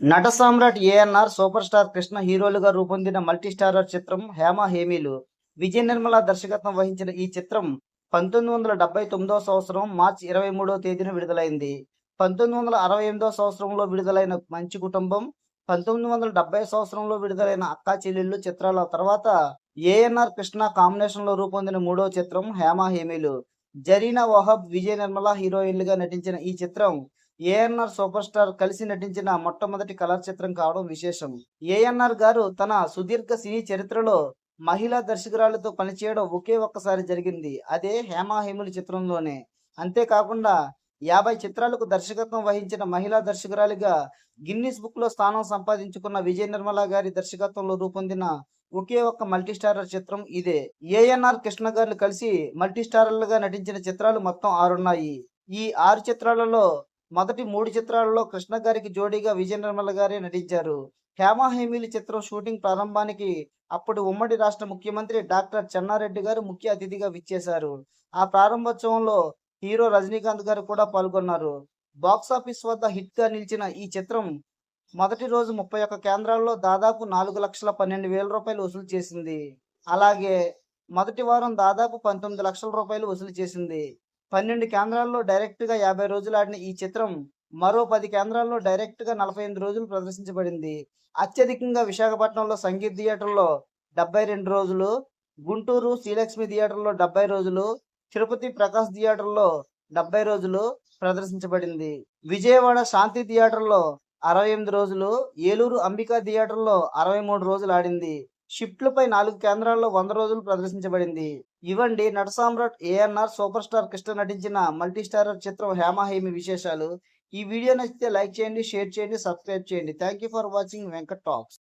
నట సామ్రాట్ ANR super star Krishna హీరోలుగా రూపొందిన మల్టీ స్టారర్ చిత్రం హేమ హేమీలు. విజయ నిర్మల దర్శకత్వం వహించిన ఈ చిత్రం పంతొమ్మిది వందల డెబ్బై తొమ్మిదవ సంవత్సరం మార్చి ఇరవై మూడవ తేదీన విడుదలైంది. పంతొమ్మిది వందల అరవై ఎనిమిదవ సంవత్సరంలో విడుదలైన మంచి కుటుంబం పంతొమ్మిది వందల డెబ్బై సంవత్సరంలో విడుదలైన అక్కా చెల్లెళ్ళు చిత్రాల తర్వాత ఏఎన్ఆర్ కృష్ణ కాంబినేషన్లో రూపొందిన మూడో చిత్రం హేమ హేమీలు. జరీనా వహబ్ విజయ నిర్మల హీరోయిన్లుగా నటించిన ఈ చిత్రం ఏఎన్ఆర్ సూపర్ స్టార్ కలిసి నటించిన మొట్టమొదటి కలర్ చిత్రం కావడం విశేషం. ఏఎన్ఆర్ గారు తన సుదీర్ఘ సినీ చరిత్రలో మహిళా దర్శకురాలతో పనిచేయడం ఒకే ఒక్కసారి జరిగింది. అదే హేమా హేముల చిత్రంలోనే. అంతేకాకుండా యాభై చిత్రాలకు దర్శకత్వం వహించిన మహిళా దర్శకురాలిగా గిన్నిస్ బుక్లో స్థానం సంపాదించుకున్న విజయ నిర్మల గారి దర్శకత్వంలో రూపొందిన ఒకే ఒక్క మల్టీస్టారర్ చిత్రం ఇదే. ఏఎన్ఆర్ కృష్ణ గారు కలిసి మల్టీస్టారర్లుగా నటించిన చిత్రాలు మొత్తం ఆరున్నాయి. ఈ ఆరు చిత్రాలలో మొదటి మూడు చిత్రాలలో కృష్ణ గారికి జోడీగా విజయ నిర్మల గారే నటించారు. హేమ చిత్రం షూటింగ్ ప్రారంభానికి అప్పటి ఉమ్మడి రాష్ట్ర ముఖ్యమంత్రి డాక్టర్ చెన్నారెడ్డి గారు ముఖ్య అతిథిగా విచ్చేశారు. ఆ ప్రారంభోత్సవంలో హీరో రజనీకాంత్ గారు కూడా పాల్గొన్నారు. బాక్స్ ఆఫీస్ వద్ద హిట్గా నిలిచిన ఈ చిత్రం మొదటి రోజు ముప్పై ఒక్క కేంద్రాల్లో దాదాపు నాలుగు లక్షల పన్నెండు వేల రూపాయలు వసూలు చేసింది. అలాగే మొదటి వారం దాదాపు పంతొమ్మిది లక్షల రూపాయలు వసూలు చేసింది. పన్నెండు కేంద్రాల్లో డైరెక్ట్గా యాభై రోజులు ఆడిన ఈ చిత్రం మరో పది కేంద్రాల్లో డైరెక్ట్గా నలభై ఎనిమిది రోజులు ప్రదర్శించబడింది. అత్యధికంగా విశాఖపట్నంలో సంగీత్ థియేటర్లో డెబ్బై రెండు రోజులు గుంటూరు శ్రీలక్ష్మి థియేటర్లో డెబ్బై రోజులు తిరుపతి ప్రకాష్ థియేటర్లో డెబ్బై రోజులు ప్రదర్శించబడింది. విజయవాడ శాంతి థియేటర్లో అరవై ఎనిమిది రోజులు ఏలూరు అంబికా థియేటర్లో అరవై మూడు రోజులు ఆడింది. షిఫ్ట్లపై నాలుగు కేంద్రాల్లో వంద రోజులు ప్రదర్శించబడింది. ఇవ్వండి నట సామ్రాట్ ఏఎన్ఆర్ సూపర్ స్టార్ కృష్ణ నటించిన మల్టీ స్టారర్ చిత్రం హేమహేమి విశేషాలు. ఈ వీడియో నచ్చితే లైక్ చేయండి షేర్ చేయండి సబ్స్క్రైబ్ చేయండి. Thank you for watching Venkat talks.